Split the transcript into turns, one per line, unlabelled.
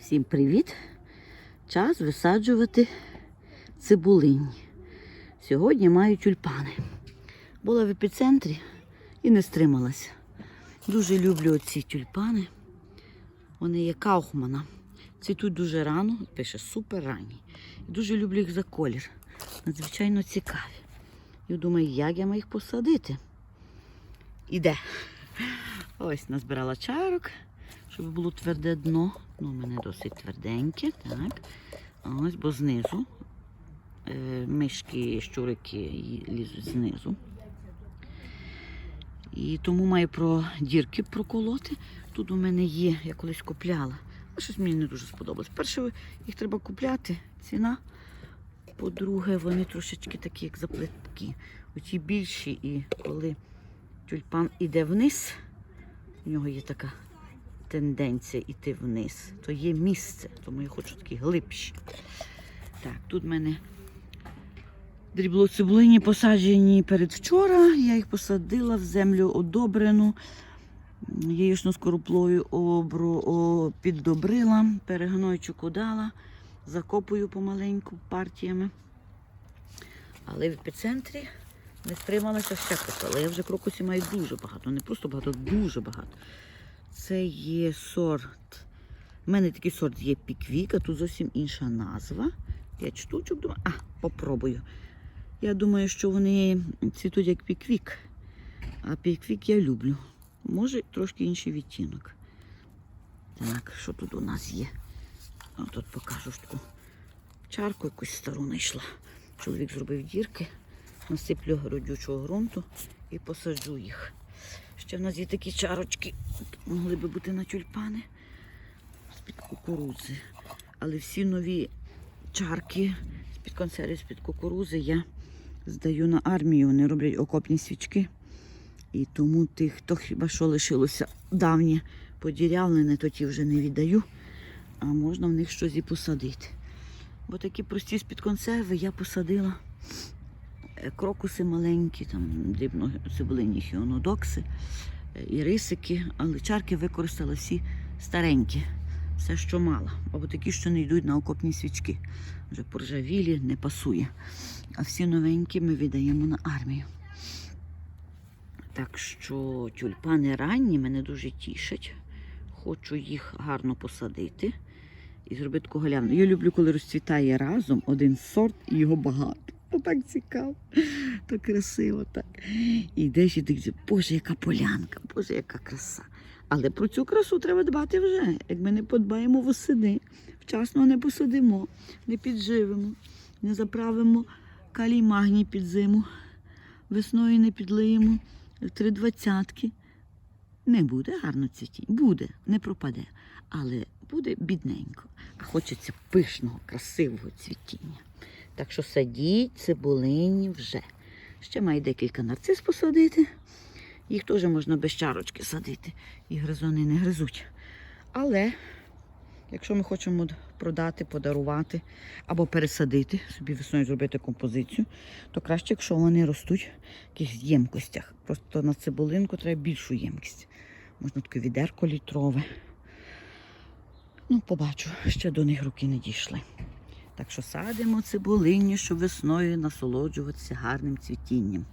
Всім привіт! Час висаджувати цибулинь. Сьогодні маю тюльпани. Була в епіцентрі і не стрималася. Дуже люблю ці тюльпани. Вони є Каухмана. Цвітуть дуже рано, пише супер ранні. Дуже люблю їх за колір. Надзвичайно цікаві. І думаю, як я маю їх посадити. Іде. Ось назбирала чарок, щоб було тверде дно. Ну, у мене досить тверденьке. Так. Ось, бо знизу. Е, мишки, щурики лізуть знизу. І тому маю про дірки проколоти. Тут у мене є, я колись купляла. А щось мені не дуже сподобалось. Перше, їх треба купляти, ціна. По-друге, вони трошечки такі, як заплитки. Оті більші, і коли тюльпан іде вниз, у нього є така тенденція йти вниз, то є місце, тому я хочу такі глибші. Так, тут в мене дріблоцибулині посаджені передвчора. Я їх посадила в землю одобрену. Яєчну скороплою обру, піддобрила, перегнойчику дала, закопую помаленьку партіями. Але в епіцентрі не стрималася ще купила. Я вже крокусів маю дуже багато. Не просто багато, дуже багато. Це є сорт. У мене такий сорт є піквік, а тут зовсім інша назва. П'ять штучок, думаю, а, попробую. Я думаю, що вони цвітуть як піквік. А піквік я люблю. Може, трошки інший відтінок. Так, що тут у нас є? А тут покажу таку чарку якусь стару знайшла. Чоловік зробив дірки, насиплю родючого ґрунту і посаджу їх. Ще в нас є такі чарочки, могли би бути на тюльпани з-під кукурудзи. Але всі нові чарки з-під консервів, з-під кукурудзи я здаю на армію. Вони роблять окопні свічки. І тому тих, хто хіба що лишилося давнє подірявлене, то ті вже не віддаю, а можна в них щось і посадити. Бо такі прості з-під консерви я посадила крокуси маленькі, там дрібно цибулині хіонодокси, е, і рисики, але чарки використала всі старенькі, все, що мала. Або такі, що не йдуть на окопні свічки. Вже поржавілі, не пасує. А всі новенькі ми віддаємо на армію. Так що тюльпани ранні мене дуже тішать. Хочу їх гарно посадити і зробити таку. Я люблю, коли розцвітає разом один сорт і його багато. То так цікаво, так красиво, так. І йдеш і дивишся, боже, яка полянка, боже, яка краса. Але про цю красу треба дбати вже. Як ми не подбаємо восени, вчасно не посадимо, не підживимо, не заправимо калій магній під зиму, весною не підлиємо три двадцятки. Не буде гарно цвітінь. Буде, не пропаде. Але буде бідненько. А хочеться пишного, красивого цвітіння. Так що садіть цибулині вже. Ще маю декілька нарцис посадити. Їх теж можна без чарочки садити. І гризони не гризуть. Але якщо ми хочемо продати, подарувати або пересадити, собі весною зробити композицію, то краще, якщо вони ростуть в якихось ємкостях. Просто на цибулинку треба більшу ємкість. Можна таке відерко літрове. Ну, побачу, ще до них руки не дійшли. Так що садимо цибулині, щоб весною насолоджуватися гарним цвітінням.